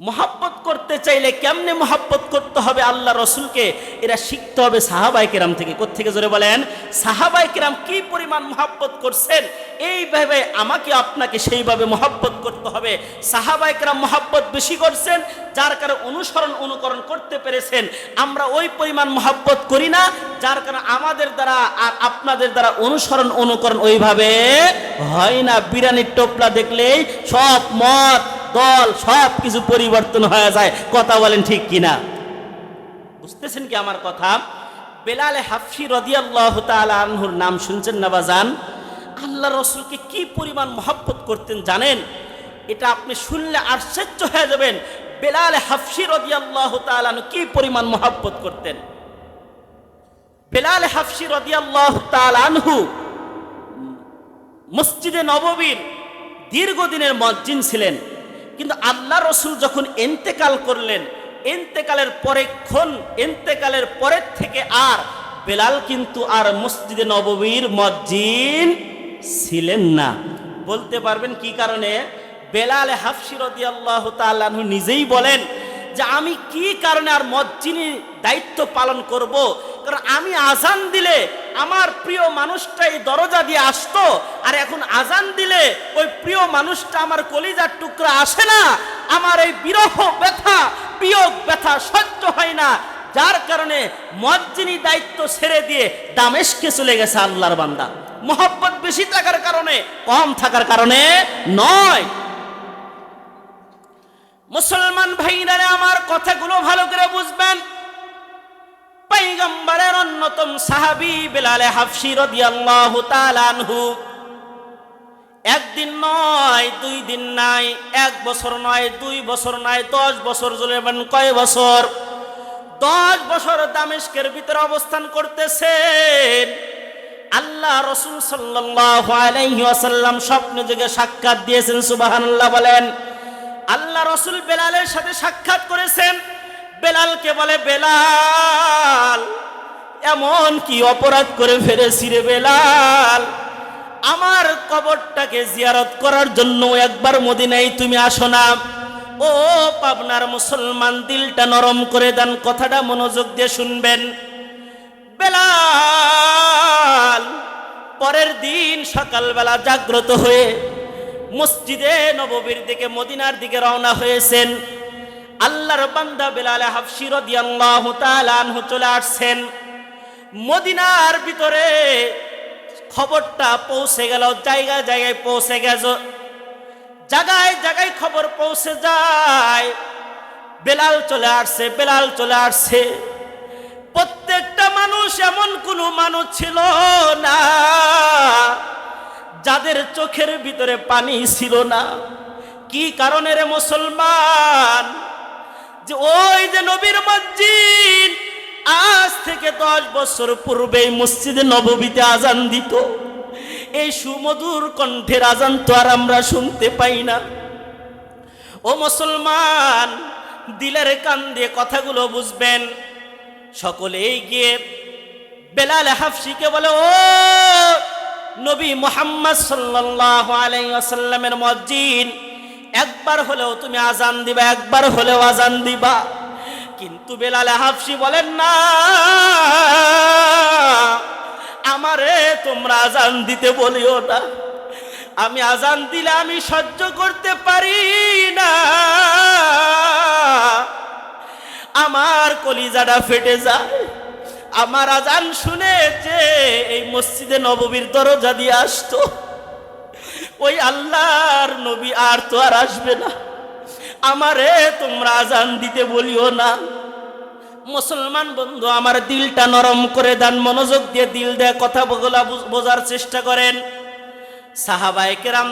মহাব্বত করতে চাইলে কেমনে মহাব্বত করতে হবে আল্লাহ রসুলকে? এরা শিখতে হবে সাহাবাই কেরাম থেকে। কোথেকে জোরে বলেন? সাহাবাই কেরাম কি পরিমাণ মহাব্বত করছেন? এইভাবে আমাকে আপনাকে সেইভাবে মহাব্বত করতে হবে। সাহাবাই কেরাম মহাব্বত বেশি করছেন, যার কারণে অনুসরণ অনুকরণ করতে পেরেছেন। আমরা ওই পরিমাণ মহাব্বত করি না, যার কারণে আমাদের দ্বারা আর আপনাদের দ্বারা অনুসরণ অনুকরণ ওইভাবে হয় না। বিরানির টোপলা দেখলেই সব মত দল সব কিছু পরিবর্তন হয়ে যায়। কথা বলেন ঠিক কিনা? বুঝতেছেন কি আমার কথা? বেলালে হাফসি রদিয়াল্লাহ আনহুর নাম শুনছেন না বাজান আল্লাহ রসুলকে কি পরিমাণ মহাব্বত করতেন জানেন? এটা আপনি শুনলে আশ্চর্য হয়ে যাবেন। বেলালে হাফসি রদিয়াল্লাহ আনহু কি পরিমাণ মহাব্বত করতেন? বেলাল হাফসি রদিয়াল্লাহ আনহু মসজিদে নববীর দীর্ঘদিনের মজ্জিন ছিলেন। কিন্তু আল্লাহ রসুল যখন এন্তেকাল করলেন, এন্তেকালের পরেক্ষণ এন্তেকালের পরের থেকে আর বেলাল কিন্তু আর মসজিদে নববীর মজ্জিন ছিলেন না। বলতে পারবেন কি কারণে? বেলাল হাফসিরদি আল্লাহ তাল্লাহ নিজেই বলেন যে, আমি কি কারণে আর মজ্জিনী দায়িত্ব পালন করব। কারণ আমি আজান দিলে আমার প্রিয় মানুষটা এই দরজা দিয়ে আসতো, আর এখন আজান দিলে ওই প্রিয় মানুষটা আমার কলিজার টুকরা আসে না। আমার এই বিরহ ব্যথা, বিয়োগ ব্যথা সহ্য হয় না। যার কারণে মজ্জিনী দায়িত্ব ছেড়ে দিয়ে দামেশকে চলে গেছে আল্লাহর বান্দা। মোহব্বত বেশি থাকার কারণে, কম থাকার কারণে নয়। মুসলমান ভাইরা আমার কথাগুলো ভালো অন্যতম সাহাবি বেলালে হাফসি রাদিয়াল্লাহু একদিন নয়, দুই দিন নাই, এক বছর নয়, দুই বছর নয় দশ বছর চলেবেন কয় বছর? দশ বছর দামেস্কের ভিতরে অবস্থান করতেছেন। আল্লাহ রসুল ওয়াসাল্লাম স্বপ্ন যুগে সাক্ষাৎ দিয়েছেন, সুবহানাল্লাহ বলেন। আল্লাহ রসুল বেলালের সাথে সাক্ষাৎ করেছেন। বেলালকে বলে, বেলাল এমন কি অপরাধ করে ফেলেছি রে বেলাল? আমার কবরটাকে জিয়ারত করার জন্য একবার মদিনায় তুমি আসো না। ও পাবনার মুসলমান, দিলটা নরম করে দেন, কথাটা মনোযোগ দিয়ে শুনবেন। বেলাল, পরের দিন সকালবেলা জাগ্রত হয়ে মসজিদে নববীর দিকে মদিনার দিকে রওনা হয়েছেন। আল্লাহর বান্দা বেলালে হাফসি রাদিয়াল্লাহু তাআলা আনহু চলে আসছেন। মদিনার ভিতরে খবরটা পৌঁছে গেল, জায়গায় জায়গায় পৌঁছে গেছ জায়গায় জায়গায় খবর পৌঁছে যায়। বেলাল চলে আসছে, বেলাল চলে আসছে। প্রত্যেকটা মানুষ এমন কোনো মানুষ ছিল না, যাদের চোখের ভিতরে পানি ছিল না। কি কারণে রে মুসলমান? যে ওই যে নবীর মসজিদ আজ থেকে দশ বছর পূর্বে মসজিদে নববীতে আজান দিত। এই সুমধুর কণ্ঠের আজান তো আর আমরা শুনতে পাই না। ও মুসলমান, দিলের কান দিয়ে কথাগুলো বুঝবেন। সকলেই গিয়ে বেলাল হাফসিকে বলে, ও নবী মোহাম্মদ সাল্লাল্লাহু আলাইহি ওয়াসাল্লামের মসজিদ, একবার হলেও তুমি আজান দিবা, একবার হলেও আজান দিবা। কিন্তু বেলালে হাফসি বলেন না, আমারে তোমরা আজান দিতে বলিও না। আমি আজান দিলে আমি সহ্য করতে পারি না। আমার কলিজাটা ফেটে যায়। আমার আজান শুনে যে এই মসজিদে নববীর দরজা দিয়ে আসতো, ওই আল্লাহর নবী আর তো আর আসবে না। আমারে তোমরা আজান দিতে বলিও না। মুসলমান বন্ধু, আমার দিলটা নরম করে দেন, মনোযোগ দিয়ে দিল দিয়ে, কথা বলা বোঝার চেষ্টা করেন। সাহাবায়ে কেরাম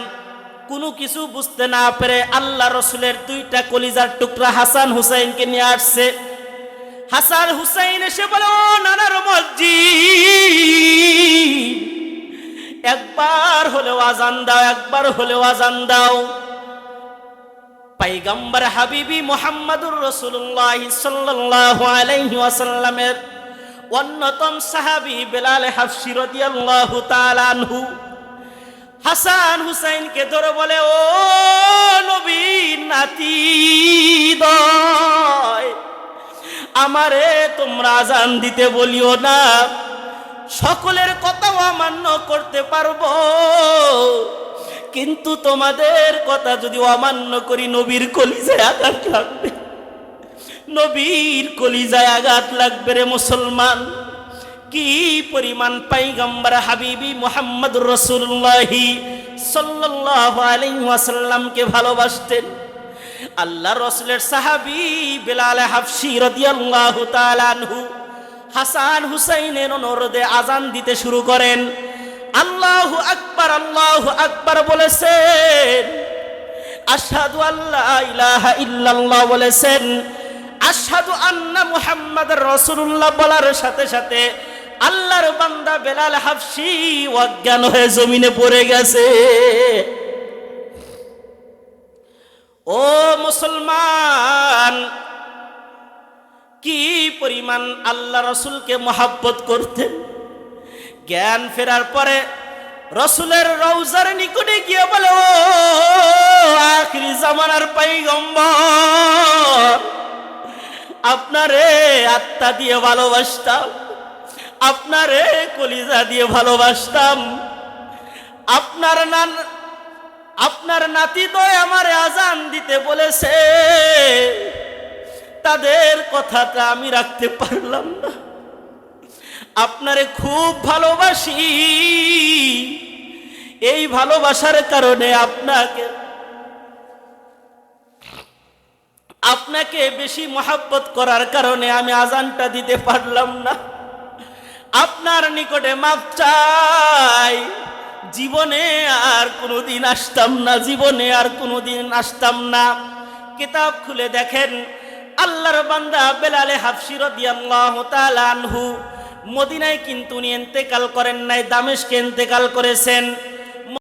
কোনো কিছু বুঝতে না পেরে আল্লাহ রসুলের দুইটা কলিজার টুকরা হাসান হুসাইনকে নিয়ে আসছে। হাসান হুসাইন এসে বলে, ও নানার মসজিদ, একবার হলেও আজান দাও, একবার হলেও আজান দাও। পাইগাম্বার হাবিবি মোহাম্মদুর রসুল্লাহ সাল্লাল্লাহু আলাইহি ওয়াসাল্লামের অন্যতম সাহাবি বেলাল হাফসি রাদিয়াল্লাহু তাআলা আনহু। হাসান হুসাইনকে ধরে বলে, ও নবী, নাতি আমারে তোমরা আজান দিতে বলিও না। সকলের কথাও অমান্য করতে পারব। কিন্তু তোমাদের কথা যদি অমান্য করি, নবীর কলিজায় আঘাত লাগবে। নবীর কলিজায় আঘাত লাগবে রে মুসলমান। কি পরিমাণ পাইগম্বর হাবিবি মোহাম্মদ রসুল্লাহি আলাইহি ওয়াসাল্লামকে ভালোবাসতেন। আল্লাহ রসুলের সাহাবি বেলাল হাফসি রাদিয়াল্লাহু তাআলা আনহু হাসান হুসাইনের অনুরোধে আজান দিতে শুরু করেন। আল্লাহু আকবার আল্লাহু আকবার বলেছেন, আশহাদু আল্লাহ ইলাহা ইল্লাল্লাহ বলেছেন, আশহাদু আন্না মুহাম্মাদুর রাসূলুল্লাহ বলার সাথে সাথে আল্লাহর বান্দা বেলাল হাফসি অজ্ঞান হয়ে জমিনে পড়ে গেছে। ও মুসলমান, কি পরিমাণ আল্লাহ রসুলকে মহাব্বত করতেন? জ্ঞান ফেরার পরে রসুলের রৌজার নিকটে গিয়ে বলে, ও আখরি জামানার পাইগম্বর আপনারে আত্মা দিয়ে ভালোবাসতাম, আপনারে কলিজা দিয়ে ভালোবাসতাম, আপনার নান, আপনার নাতি তো আমার আজান দিতে বলেছে, তাদের কথাটা আমি রাখতে পারলাম না। আপনারে খুব ভালোবাসি। এই ভালোবাসার কারণে আপনাকে আপনাকে বেশি মহাব্বত করার কারণে আমি আজানটা দিতে পারলাম না। আপনার নিকটে মাপ চাই, জীবনে আর কোনোদিন আসতাম না, জীবনে আর কোনোদিন আসতাম না। কিতাব খুলে দেখেন, আল্লাহর বান্দা বেলালে হাফসি রাদিয়াল্লাহু তাআলা আনহু মদিনায় কিন্তু উনি এতেকাল করেন নাই দামেশকে এতেকাল করেছেন।